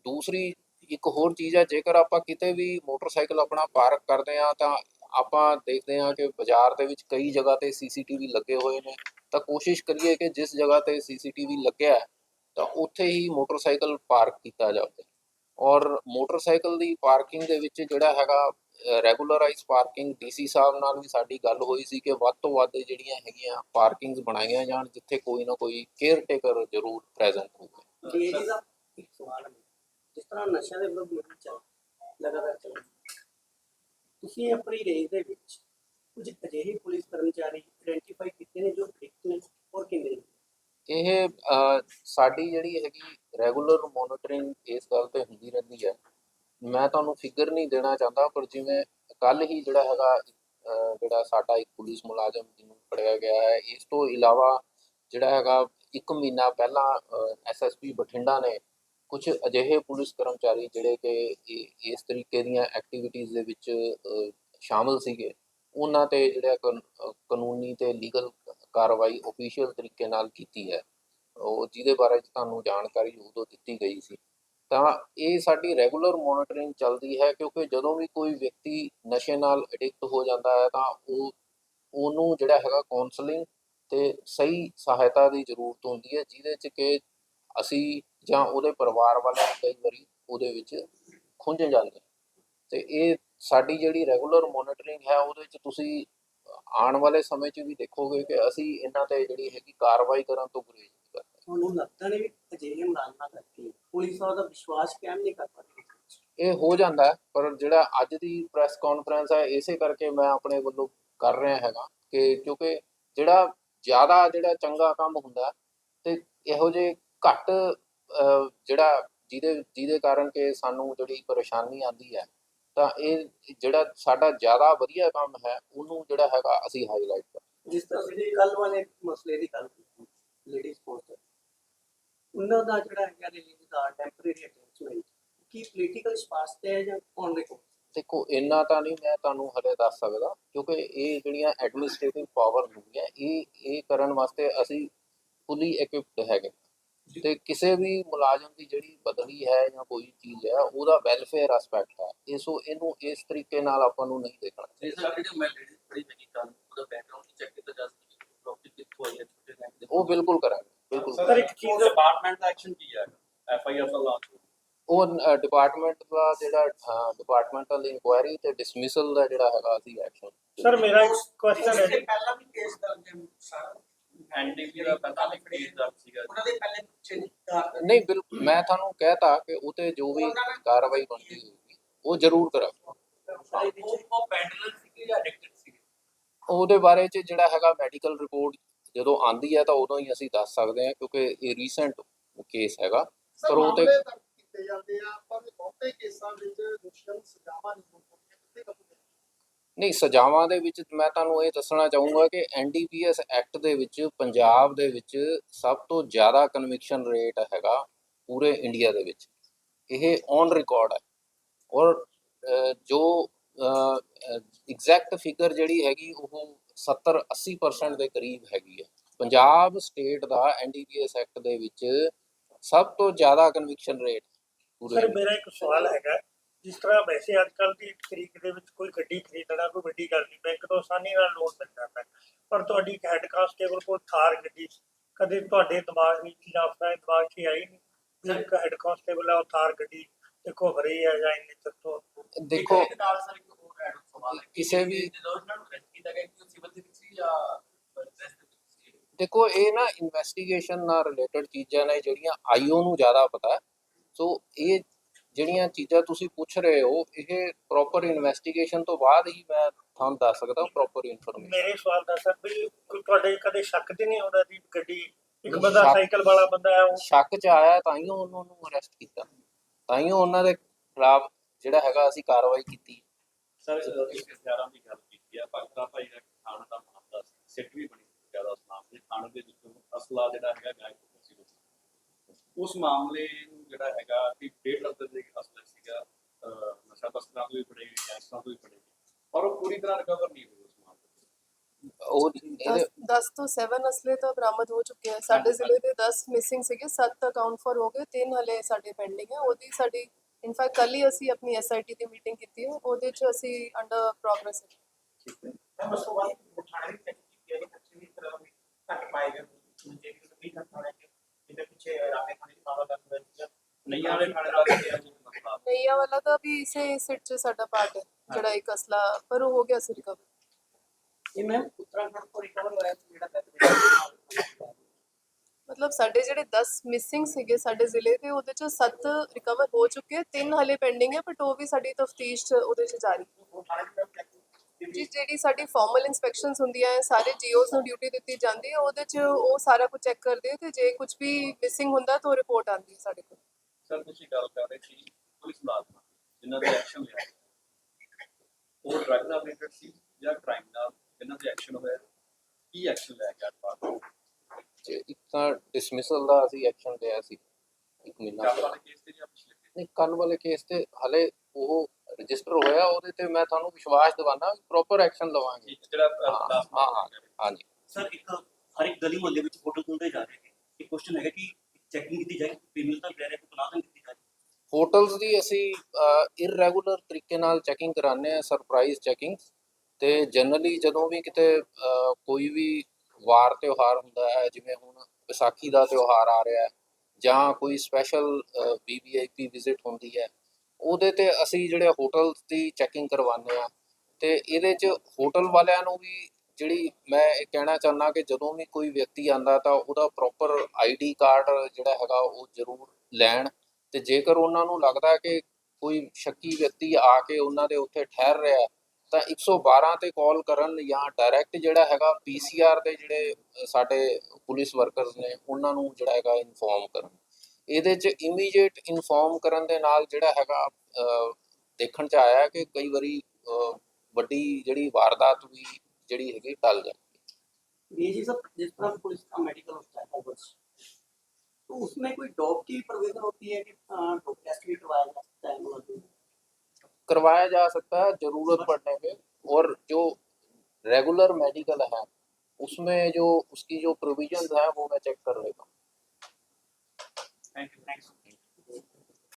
ਦੂਸਰੀ ਇੱਕ ਹੋਰ ਚੀਜ਼ ਹੈ ਜੇਕਰ ਆਪਾਂ ਕਿਤੇ ਵੀ ਮੋਟਰਸਾਈਕਲ ਆਪਣਾ ਪਾਰਕ ਕਰਦੇ ਆ ਤਾਂ ਆਪਾਂ ਦੇਖਦੇ ਹਾਂ ਕਿ ਬਾਜ਼ਾਰ ਦੇ ਵਿੱਚ ਕਈ ਜਗ੍ਹਾ ਤੇ ਸੀਸੀਟੀਵੀ ਲੱਗੇ ਹੋਏ ਨੇ। ਤਾਂ ਕੋਸ਼ਿਸ਼ ਕਰੀਏ ਕਿ ਜਿਸ ਜਗ੍ਹਾ ਤੇ ਸੀਸੀਟੀਵੀ ਲੱਗਿਆ ਤਾਂ ਉੱਥੇ ਹੀ ਮੋਟਰਸਾਈਕਲ ਪਾਰਕ ਕੀਤਾ ਜਾਵੇ। ਔਰ ਮੋਟਰਸਾਈਕਲ ਦੀ ਪਾਰਕਿੰਗ ਦੇ ਵਿੱਚ ਜਿਹੜਾ ਹੈਗਾ ਰੈਗੂਲਰਾਈਜ਼ ਪਾਰਕਿੰਗ ਡੀਸੀ ਸਾਹਿਬ ਨਾਲ ਵੀ ਸਾਡੀ ਗੱਲ ਹੋਈ ਸੀ ਕਿ ਵੱਧ ਤੋਂ ਵੱਧ ਜਿਹੜੀਆਂ ਹੈਗੀਆਂ ਪਾਰਕਿੰਗਸ ਬਣਾਈਆਂ ਜਾਣ ਜਿੱਥੇ ਕੋਈ ਨਾ ਕੋਈ ਕੇਅਰ ਟੇਕਰ ਜ਼ਰੂਰ ਪ੍ਰੈਜ਼ੈਂਟ ਹੋਵੇ ਜੀ ਜੀ ਇੱਕ ਸਵਾਲ ਹੈ ਜਿਸ ਤਰ੍ਹਾਂ ਨਸ਼ਿਆਂ ਦੇ ਵਿਰੁੱਧ ਮੁਹਿੰਮ ਚੱਲ ਲਗਾਤਾਰ ਚੱਲ। ਤੁਸੀਂ ਆਪਣੀ ਰੇਂਜ ਦੇ ਵਿੱਚ ਕੁਝ ਅਜਿਹੇ ਪੁਲਿਸ ਕਰਮਚਾਰੀ ਆਇਡੈਂਟੀਫਾਈ ਕੀਤੇ ਨੇ ਜੋ ਨੇ ਔਰ ਕਿੰਨੇ ਇਹ ਸਾਡੀ ਜਿਹੜੀ ਹੈਗੀ ਰੈਗੂਲਰ ਮੋਨੀਟਰਿੰਗ ਇਸ ਗੱਲ ਤੇ ਹੁੰਦੀ ਰਹਿੰਦੀ ਹੈ ਮੈਂ ਤੁਹਾਨੂੰ ਫਿਗਰ ਨਹੀਂ ਦੇਣਾ ਚਾਹੁੰਦਾ ਪਰ ਜਿਵੇਂ ਕੱਲ ਹੀ ਜਿਹੜਾ ਹੈਗਾ ਜਿਹੜਾ ਸਾਡਾ ਇੱਕ ਪੁਲਿਸ ਮੁਲਾਜ਼ਮ ਜਿਹਨੂੰ ਫੜਿਆ ਗਿਆ ਹੈ ਇਸ ਤੋਂ ਇਲਾਵਾ ਜਿਹੜਾ ਹੈਗਾ ਇੱਕ ਮਹੀਨਾ ਪਹਿਲਾਂ ਐਸਐਸਪੀ ਬਠਿੰਡਾ ਨੇ ਕੁਝ ਅਜਿਹੇ ਪੁਲਿਸ ਕਰਮਚਾਰੀ ਜਿਹੜੇ ਕਿ ਇਸ ਤਰੀਕੇ ਦੀਆਂ ਐਕਟੀਵਿਟੀਜ਼ ਦੇ ਵਿੱਚ ਅਹ, ਸ਼ਾਮਲ ਸੀਗੇ ਉਹਨਾਂ ਤੇ ਜਿਹੜਾ ਕਾਨ- ਕਾਨੂੰਨੀ ਤੇ ਲੀਗਲ ਕਾਰਵਾਈ ਅਫੀਸ਼ੀਅਲ ਤਰੀਕੇ ਨਾਲ ਕੀਤੀ ਹੈ। ਉਹ ਜਿਹਦੇ ਬਾਰੇ 'ਚ ਤੁਹਾਨੂੰ ਜਾਣਕਾਰੀ ਉਦੋਂ ਦਿੱਤੀ ਗਈ ਸੀ। ਤਾਂ ਇਹ ਸਾਡੀ ਰੈਗੂਲਰ ਮੋਨੀਟਰਿੰਗ ਚੱਲਦੀ ਹੈ ਕਿਉਂਕਿ ਜਦੋਂ ਵੀ ਕੋਈ ਵਿਅਕਤੀ ਨਸ਼ੇ ਨਾਲ ਐਡਿਕਟ ਹੋ ਜਾਂਦਾ ਹੈ ਤਾਂ ਉਹ, ਉਹਨੂੰ ਜਿਹੜਾ ਹੈਗਾ ਕਾਉਂਸਲਿੰਗ ਤੇ ਸਹੀ ਸਹਾਇਤਾ ਦੀ ਜ਼ਰੂਰਤ ਹੁੰਦੀ ਹੈ, ਜਿਹਦੇ 'ਚ ਕਿ ਅਸੀਂ ਜਾਂ ਉਹਦੇ ਪਰਿਵਾਰ ਵਾਲੇ ਕਈ ਵਾਰੀ ਉਹਦੇ ਵਿੱਚ ਖੁੰਝ ਜਾਂਦੇ ਤੇ ਇਹ ਸਾਡੀ ਜਿਹੜੀ ਰੈਗੂਲਰ ਮੋਨੀਟਰਿੰਗ ਹੈ, ਉਹਦੇ 'ਚ ਤੁਸੀਂ ਆਉਣ ਵਾਲੇ ਸਮੇਂ 'ਚ ਵੀ ਦੇਖੋਗੇ ਕਿ ਅਸੀਂ ਇਹਨਾਂ ਤੇ ਜਿਹੜੀ ਹੈਗੀ ਕਾਰਵਾਈ ਕਰਨ ਤੋਂ ਗੁਰੇਜ਼ ਤੁਹਾਨੂੰ ਲੱਗਦਾ ਨਹੀਂ ਵੀ ਅਜਿਹੇ ਮੁਲਾਜ਼ਮਾਂ ਕਰਕੇ ਪੁਲਿਸ ਵਾਲਾ ਦਾ ਵਿਸ਼ਵਾਸ ਕਾਇਮ ਨਹੀਂ ਕਰ ਪਾਉਂਦੀ। ਇਹ ਹੋ ਜਾਂਦਾ ਹੈ, ਪਰ ਜਿਹੜਾ ਅੱਜ ਦੀ ਪ੍ਰੈਸ ਕਾਨਫਰੰਸ ਹੈ ਇਸੇ ਕਰਕੇ ਮੈਂ ਆਪਣੇ ਵੱਲੋਂ ਕਰ ਰਿਹਾ ਹੈਗਾ ਕਿ ਕਿਉਂਕਿ ਜਿਹੜਾ ਜ਼ਿਆਦਾ ਜਿਹੜਾ ਚੰਗਾ ਕੰਮ ਹੁੰਦਾ ਹੈ, ਤੇ ਇਹੋ ਜਿਹੇ ਘੱਟ ਅਹ, ਜਿਹੜਾ ਜਿਹਦੇ ਜਿਹਦੇ ਕਾਰਨ ਕਿ ਸਾਨੂੰ ਜਿਹੜੀ ਪਰੇਸ਼ਾਨੀ ਆਉਂਦੀ ਹੈ ਤਾਂ ਇਹ ਜਿਹੜਾ ਸਾਡਾ ਜ਼ਿਆਦਾ ਵਧੀਆ ਕੰਮ ਹੈ ਉਹਨੂੰ ਜਿਹੜਾ ਹੈਗਾ ਅਸੀਂ ਹਾਈਲਾਈਟ ਕਰ ਜਿਸ ਤਰ੍ਹਾਂ ਜਿਹੜੇ ਕੱਲ ਵਾਲੇ ਮਸਲੇ ਦੀ ਗੱਲ ਕੀਤੀ ਲੇਡੀਜ਼ ਪੋਸਟਰ ਉਹਨਾਂ ਦਾ ਜਿਹੜਾ ਹੈਗਾ ਰਿਲੀਜ਼ ਦਾ ਟੈਂਪਰੇਰੀ ਅਟੈਚਮੈਂਟ ਕੀ ਪੋਲੀਟੀਕਲ ਸਪਾਸ ਤੇ ਹੈ ਜਾਂ ਔਨ ਰਿਕਾਰਡ ਦੇਖੋ ਇੰਨਾ ਤਾਂ ਨਹੀਂ ਮੈਂ ਤੁਹਾਨੂੰ ਹਲੇ ਦੱਸ ਸਕਦਾ ਕਿਉਂਕਿ ਇਹ ਜਿਹੜੀਆਂ ਐਡਮਿਨਿਸਟ੍ਰੇਟਿਵ ਪਾਵਰ ਹੁੰਦੀਆਂ ਇਹ ਇਹ ਕਰਨ ਵਾਸਤੇ ਅਸੀਂ ਫੁੱਲੀ ਇਕਵਿਪਡ ਹੈਗੇ। ਤੇ ਕਿਸੇ ਵੀ ਮੁਲਾਜ਼ਮ ਦੀ ਜਿਹੜੀ ਬਦਲੀ ਹੈ ਜਾਂ ਕੋਈ ਚੀਜ਼ ਹੈ ਉਹਦਾ ਵੈਲਫੇਅਰ ਐਸਪੈਕਟ ਹੈ। ਇਹ ਸੋ ਇਹਨੂੰ ਇਸ ਤਰੀਕੇ ਨਾਲ ਆਪਾਂ ਨੂੰ ਨਹੀਂ ਦੇਖਣਾ ਇਹ ਸਰ ਜਿਹੜੇ ਮੈਂ ਲੇਡੀਜ਼ ਬੜੀ ਮਹਿੰਗੀ ਕੰਮ ਉਹਦਾ ਬੈਕਗ੍ਰਾਉਂਡ ਚੈੱਕ ਕੀਤਾ ਜਾ ਸਕਦਾ ਉਹ ਬਿਲਕੁਲ ਕਰਾਂਗੇ। ਬਿਲਕੁਲ। ਸਰ ਇੱਕ ਚੀਜ਼ ਡਿਪਾਰਟਮੈਂਟ ਦਾ ਐਕਸ਼ਨ ਕੀ ਹੈ? ਐਫ ਆਈ ਆਰ ਦਾ ਲਾਂਚ ਉਹ ਡਿਪਾਰਟਮੈਂਟ ਦਾ ਜਿਹੜਾ ਡਿਪਾਰਟਮੈਂਟਲ ਇਨਕੁਆਇਰੀ ਤੇ ਡਿਸਮਿਸਲ ਦਾ ਜਿਹੜਾ ਹੈਗਾ ਅਸੀਂ ਐਕਸ਼ਨ ਸਰ ਮੇਰਾ ਇੱਕ ਕੁਐਸਚਨ ਹੈ। ਜੀ ਪਹਿਲਾਂ ਵੀ ਕੇਸ ਦਰਜ ਹੈ ਸਰ। ਐਨਡੀਪੀ ਦਾ ਪਹਿਲਾਂ ਵੀ ਕੇਸ ਦਰਜ ਸੀਗਾ। ਉਹਨਾਂ ਦੇ ਪਹਿਲੇ ਪਿੱਛੇ ਨਹੀਂ ਨਹੀਂ ਬਿਲਕੁਲ। ਮੈਂ ਤੁਹਾਨੂੰ ਕਹਿਤਾ ਕਿ ਉਹ ਤੇ ਜੋ ਵੀ ਕਾਰਵਾਈ ਬਣਦੀ ਹੋਊਗੀ ਉਹ ਜ਼ਰੂਰ ਕਰਾਂਗੇ। ਉਹ ਉਹ ਪੈਂਡਲਰ ਸੀ ਜਾਂ ਐਡਿਕਟਡ ਸੀ ਉਹਦੇ ਬਾਰੇ ਚ ਜਿਹੜਾ ਹੈਗਾ ਮੈਡੀਕਲ ਰਿਪੋਰਟ ਜਦੋਂ ਆਂਦੀ ਹੈ ਤਾਂ ਉਦੋਂ ਹੀ ਅਸੀਂ ਦੱਸ ਸਕਦੇ ਹਾਂ ਕਿਉਂਕਿ ਇਹ ਰੀਸੈਂਟ ਕੇਸ ਹੈਗਾ। ਪਰ ਉਹ ਤੇ ਕੀਤੇ ਜਾਂਦੇ ਆ ਪਰ ਬਹੁਤੇ ਕੇਸਾਂ ਵਿੱਚ ਦੋਸ਼ੀਆਂ ਨੂੰ ਸਜ਼ਾਵਾਂ ਨਹੀਂ ਹੁੰਦੀਆਂ ਕਿਤੇ ਕਬੂਲ ਨਹੀਂ ਸਜ਼ਾਵਾਂ ਦੇ ਵਿੱਚ ਮੈਂ ਤੁਹਾਨੂੰ ਇਹ ਦੱਸਣਾ ਚਾਹੂੰਗਾ ਕਿ ਐਨਡੀਪੀਐਸ ਐਕਟ ਦੇ ਵਿੱਚ ਪੰਜਾਬ ਦੇ ਵਿੱਚ ਸਭ ਤੋਂ ਜ਼ਿਆਦਾ ਕਨਵਿਕਸ਼ਨ ਰੇਟ ਹੈਗਾ ਪੂਰੇ ਇੰਡੀਆ ਦੇ ਵਿੱਚ। ਇਹ ਔਨ ਰਿਕਾਰਡ ਹੈ। ਔਰ ਜੋ ਐਗਜ਼ੈਕਟ ਫਿਗਰ ਜਿਹੜੀ ਹੈਗੀ ਉਹ 70 80% ਦੇ ਕਰੀਬ ਹੈਗੀ ਹੈ। ਪੰਜਾਬ ਸਟੇਟ ਦਾ ਐਨਡੀਪੀਐਸ ਐਕਟ ਦੇ ਵਿੱਚ ਸਭ ਤੋਂ ਜ਼ਿਆਦਾ ਕਨਵਿਕਸ਼ਨ ਰੇਟ ਪੂਰੇ ਸਰ ਮੇਰਾ ਇੱਕ ਸਵਾਲ ਹੈਗਾ। ਜਿਸ ਤਰ੍ਹਾਂ ਵੈਸੇ ਅੱਜ ਕੱਲ ਦੀ ਤਰੀਕ ਦੇ ਵਿੱਚ ਕੋਈ ਗੱਡੀ ਖਰੀਦਣਾ ਕੋਈ ਵੱਡੀ ਗੱਲ ਨਹੀਂ ਬੈਂਕ ਤੋਂ ਆਸਾਨੀ ਨਾਲ ਲੋਨ ਮਿਲ ਜਾਂਦਾ ਪਰ ਤੁਹਾਡੀ ਇੱਕ ਹੈੱਡ ਕਾਂਸਟੇਬਲ ਕੋਲ ਥਾਰ ਗੱਡੀ। ਕਦੇ ਤੁਹਾਡੇ ਦਿਮਾਗ ਵਿੱਚ ਜਾਂ ਆਪਣੇ ਦਿਮਾਗ 'ਚ ਆਈ ਨਹੀਂ ਇੱਕ ਹੈੱਡ ਕਾਂਸਟੇਬਲ ਹੈ ਉਹ ਥਾਰ ਗੱਡੀ ਘੁੰਮ ਰਹੀ ਹੈ ਜਾਂ ਇੰਨੇ ਚਿਰ ਤੋਂ ਦੇਖੋ ਇੱਕ ਨਾਲ ਸਰ ਇੱਕ ਹੋਰ ਐਡ ਸਵਾਲ ਹੈ ਕਿਸੇ ਵੀ- ਜਦੋਂ ਉਹਨਾਂ ਨੂੰ ਰੈਸਟ ਕੀਤਾ ਗਿਆ ਕਿ ਉਹ ਸਿਵਲ ਦੇ ਵਿੱਚ ਸੀ ਜਾਂ ਡਰੈਸ ਦੇ ਵਿੱਚ ਸੀ? ਦੇਖੋ ਇਹ ਨਾ ਇਨਵੈਸਟੀਗੇਸ਼ਨ ਨਾਲ ਰਿਲੇਟਡ ਚੀਜ਼ਾਂ ਨੇ ਜਿਹੜੀਆਂ ਆਈਓ ਨੂੰ ਜ਼ਿਆਦਾ ਪਤਾ ਸੋ ਇਹ ਜਿਹੜੀਆਂ ਚੀਜ਼ਾਂ ਤੁਸੀਂ ਪੁੱਛ ਰਹੇ ਹੋ ਇਹ ਪ੍ਰੋਪਰ ਇਨਵੈਸਟੀਗੇਸ਼ਨ ਤੋਂ ਬਾਅਦ ਹੀ ਮੈਂ ਤੁਹਾਨੂੰ ਦੱਸ ਸਕਦਾ ਪ੍ਰੋਪਰ ਇਨਫੋਰਮੇਸ਼ਨ ਮੇਰੇ ਸਵਾਲ ਦਾ ਸਰ ਵੀ ਤੁਹਾਡੇ ਕਦੇ ਸ਼ੱਕ ਤੇ ਨਹੀਂ ਆਉਂਦਾ ਵੀ ਗੱਡੀ ਇੱਕ ਬੰਦਾ ਸਾਈਕਲ ਵਾਲਾ ਬੰਦਾ ਹੈ ਉਹ ਸ਼ੱਕ ਚ ਆਇਆ ਤਾਂ ਹੀ ਉਹਨਾਂ ਅਰੈਸਟ ਕੀਤਾ। ਤਾਂ ਹੀ ਉਹਨਾਂ ਦੇ ਖਿਲਾਫ ਜਿਹੜਾ ਹੈਗਾ ਅਸੀਂ ਕਾਰਵਾਈ ਕੀਤੀ। ਸਰ ਹਥਿਆਰਾਂ ਦੀ ਗੱਲ ਕੀਤੀ ਆ ਭਗਤਾ ਭਾਈ ਦਾ ਥਾਣਾ ਦਾ ਮਾਮਲਾ ਸਿੱਟ ਵੀ ਬਣੀ ਜ਼ਿਆਦਾ ਉਸ ਮਾਮਲੇ ਥਾਣੇ ਦੇ ਵਿੱਚੋਂ ਅਸਲਾ ਜਿਹੜਾ ਹੈਗਾ ਗਾਇਬ ਹੋ ਗਿਆ ਸੀ ਉਸ ਮਾਮਲੇ ਨੂੰ ਜਿਹੜਾ ਹੈਗਾ ਕਿ ਡੇਢ ਲੱਖ ਦੇ ਅਸਲਾ ਸੀਗਾ ਨਸ਼ਾ ਤਸਕਰਾਂ ਤੋਂ ਵੀ ਫੜੇ ਗਏ, ਗੈਂਗਸਟਰਾਂ ਤੋਂ ਵੀ ਫੜੇ ਗਏ। ਔਰ ਉਹ ਪੂਰੀ ਤਰ੍ਹਾਂ ਰਿਕਵਰ ਨਹੀਂ ਹੋਈ ਉਹ ਇਹਦੇ 10 ਤੋਂ 7 ਅਸਲੇ ਤਾਂ ਬਰਾਮਦ ਹੋ ਚੁੱਕੇ ਆ। ਸਾਡੇ ਜ਼ਿਲ੍ਹੇ ਦੇ 10 ਮਿਸਿੰਗ ਸੀਗੇ 7 ਅਕਾਊਂਟ ਫॉर ਹੋ ਗਏ ਤਿੰਨ ਹਲੇ ਸਾਡੇ ਪੈਂਡਿੰਗ ਹੈ ਉਹਦੀ ਸਾਡੀ ਇਨਫੈਕਟ ਕੱਲ ਹੀ ਅਸੀਂ ਆਪਣੀ ਐਸਆਈਟੀ ਦੀ ਮੀਟਿੰਗ ਕੀਤੀ ਹੈ ਉਹਦੇ ਚ ਅਸੀਂ ਅੰਡਰ ਪ੍ਰੋਗਰੈਸ ਹੈ। ਮੈਂ ਉਸ ਤੋਂ ਬਾਅਦ ਉਠਾਣੇ ਦੀ ਚੈੱਕ ਕੀਤੀ ਹੈ ਕਿ ਬੱਚੇ ਵੀ ਤਰ੍ਹਾਂ ਵੀ ਘੱਟ ਪਾਏ ਗਏ। ਮੁੰਡੇ ਵੀ ਵੀ ਘੱਟ ਪਾਏ ਗਏ ਇਹਦੇ ਪਿੱਛੇ ਰਾਮੇ ਖਾਣੇ ਦੀ ਮਾਵਾ ਦਾ ਹੋਇਆ ਨਹੀਂ ਵਾਲੇ ਥਾਣੇ ਦਾ ਨਈਆ ਵਾਲਾ ਤਾਂ ਵੀ ਇਸੇ ਸਿਟ ਚ ਸਾਡਾ ਪਾਰਟ ਹੈ ਜਿਹੜਾ ਇੱਕ ਅਸਲਾ ਪਰ ਉਹ ਹੋ ਗਿਆ ਸੀ ਰਿਕਵਰ ਇਹ ਮੈਮ ਉੱਤਰਾਖੰਡ ਤੋਂ ਰਿਕਵਰ ਹੋਇਆ ਸੀ ਜਿਹੜਾ ਤਾਂ ਮਤਲਬ ਸਾਡੇ ਜਿਹੜੇ 10 ਮਿਸਿੰਗ ਸੀਗੇ ਸਾਡੇ ਜ਼ਿਲ੍ਹੇ ਦੇ ਉਹਦੇ ਚ 7 ਰਿਕਵਰ ਹੋ ਚੁੱਕੇ ਤਿੰਨ ਹਲੇ ਪੈਂਡਿੰਗ ਹੈ ਬਟ ਉਹ ਵੀ ਸਾਡੀ ਤਫਤੀਸ਼ ਚ ਉਹਦੇ ਚ ਜਾਰੀ ਜੀ ਜਿਹੜੀ ਸਾਡੀ ਫਾਰਮਲ ਇਨਸਪੈਕਸ਼ਨਸ ਹੁੰਦੀਆਂ ਹੈ ਸਾਰੇ ਜੀਓਸ ਨੂੰ ਡਿਊਟੀ ਦਿੱਤੀ ਜਾਂਦੀ ਹੈ ਉਹਦੇ 'ਚ ਉਹ ਸਾਰਾ ਕੁਝ ਚੈੱਕ ਕਰਦੇ ਆ ਤੇ ਜੇ ਕੁਝ ਵੀ ਮਿਸਿੰਗ ਹੁੰਦਾ ਤਾਂ ਰਿਪੋਰਟ ਆਉਂਦੀ ਹੈ ਸਾਡੇ ਕੋਲ। ਸਰ ਤੁਸੀਂ ਗੱਲ ਕਰ ਰਹੇ ਸੀ ਪੁਲਿਸ ਮੁਲਾਜ਼ਮਾਂ ਜਿਨ੍ਹਾਂ ਦੇ ਐਕਸ਼ਨ ਲਿਆ ਉਹ ਡਰੱਗ ਨਾਲ ਰਿਲੇਟਡ ਸੀ ਜਾਂ ਕ੍ਰਾਈਮ ਨਾਲ ਜਿਨ੍ਹਾਂ ਦੇ ਐਕਸ਼ਨ ਹੋਇਆ? ਕੀ ਐਕਸ਼ਨ ਲਿਆ ਗਿਆ ਬਾਅਦ? ਚ ਇੱਕ ਤਾਂ ਡਿਸਮਿਸਲ ਦਾ ਅਸੀਂ ਐਕਸ਼ਨ ਲਿਆ ਸੀ ਇੱਕ ਮਹੀਨਾ ਕੱਲ ਵਾਲੇ ਕੇਸ ਤੇ ਜਾਂ ਪਿਛਲੇ ਨਹੀਂ ਕੱਲ ਵਾਲੇ ਕੇਸ ਤੇ ਹਲੇ ਉਹ ਰਜਿਸਟਰ ਹੋਇਆ ਉਹਦੇ ਤੇ ਮੈਂ ਤੁਹਾਨੂੰ ਵਿਸ਼ਵਾਸ ਦਿਵਾਨਾ ਪ੍ਰੋਪਰ ਐਕਸ਼ਨ ਲਵਾਂਗੇ। ਤੇ? ਜਿਹੜਾ ਹਾਂ, ਹਾਂ, ਹਾਂ। ਹਾਂਜੀ। ਸਰ ਇੱਕ ਹਰ ਇੱਕ ਗਲੀ ਮੁਹੱਲੇ ਵਿੱਚ ਫੋਟੋ ਖੁੰਦੇ ਜਾ ਰਹੇ ਨੇ। ਇੱਕ ਕੁਐਸਚਨ ਹੈਗਾ ਕਿ ਚੈਕਿੰਗ ਕੀਤੀ ਜਾਏ ਕ੍ਰਿਮੀਨਲ ਤਾਂ ਲੈ ਰਹੇ ਕੋਈ ਗੁਨਾਹ ਤਾਂ ਨਹੀਂ ਕੀਤੀ ਜਾ ਰਹੀ। ਹੋਟਲਸ ਦੀ ਅਸੀਂ ਇਰਰੈਗੂਲਰ ਤਰੀਕੇ ਨਾਲ ਚੈਕਿੰਗ ਕਰਾਉਂਦੇ ਆ ਸਰਪ੍ਰਾਈਜ਼ ਚੈਕਿੰਗ ਤੇ ਜਨਰਲੀ ਜਦੋਂ ਵੀ ਕਿਤੇ ਕੋਈ ਵੀ ਵਾਰ ਤਿਉਹਾਰ ਹੁੰਦਾ ਹੈ, ਜਿਵੇਂ ਹੁਣ ਵਿਸਾਖੀ ਦਾ ਤਿਉਹਾਰ ਆ ਰਿਹਾ ਹੈ, ਜਾਂ ਕੋਈ ਸਪੈਸ਼ਲ ਵੀਵੀਆਈਪੀ ਵਿਜ਼ਿਟ ਹੁੰਦੀ ਹੈ, ਉਹਦੇ ਤੇ ਅਸੀਂ ਜਿਹੜੇ ਹੋਟਲ ਦੀ ਚੈਕਿੰਗ ਕਰਵਾਉਂਦੇ ਆ ਤੇ ਇਹਦੇ ਚ ਹੋਟਲ ਵਾਲਿਆਂ ਨੂੰ ਵੀ ਜਿਹੜੀ ਮੈਂ ਇਹ ਕਹਿਣਾ ਚਾਹੁੰਦਾ ਕਿ ਜਦੋਂ ਵੀ ਕੋਈ ਵਿਅਕਤੀ ਆਂਦਾ ਤਾਂ ਉਹਦਾ ਪ੍ਰੋਪਰ ਆਈਡੀ ਕਾਰਡ ਜਿਹੜਾ ਹੈਗਾ ਉਹ ਜ਼ਰੂਰ ਲੈਣ। ਤੇ ਜੇਕਰ ਉਹਨਾਂ ਨੂੰ ਲੱਗਦਾ ਕਿ ਕੋਈ ਸ਼ੱਕੀ ਵਿਅਕਤੀ ਆ ਕੇ ਉਹਨਾਂ ਦੇ ਉੱਥੇ ਠਹਿਰ ਰਿਹਾ ਤਾਂ 112 ਤੇ ਕਾਲ ਕਰਨ ਜਾਂ ਡਾਇਰੈਕਟ ਜਿਹੜਾ ਹੈਗਾ ਪੀਸੀਆਰ ਦੇ ਜਿਹੜੇ ਅ, ਸਾਡੇ ਪੁਲਿਸ ਵਰਕਰਸ ਨੇ ਉਹਨਾਂ ਨੂੰ ਜਿਹੜਾ ਹੈਗਾ ਇਨਫੋਰਮ ਕਰਨ ਇਹਦੇ 'ਚ ਇਮੀਡੀਏਟ ਇਨਫੋਰਮ ਕਰਨ ਦੇ ਨਾਲ ਜਿਹੜਾ ਹੈਗਾ ਅ, ਦੇਖਣ 'ਚ ਆਇਆ ਕਿ ਕਈ ਵਾਰੀ ਅ, ਵੱਡੀ ਜਿਹੜੀ ਵਾਰਦਾਤ ਵੀ ਜਿਹੜੀ ਹੈਗੀ ਟਲ ਜਾਂਦੀ ये जी सब जिस तरह पुलिस का मेडिकल होता है बस तो उसमें कोई डॉग की प्रोविजन होती है कि डॉग टेस्ट भी करवाया जा सकता है मतलब करवाया जा सकता है ज़रूरत पड़ने पे। और जो रेगुलर मेडिकल है उसमें जो उसकी जो प्रोविज़न है वो मैं चेक कर लेता हूँ। Thank you thanks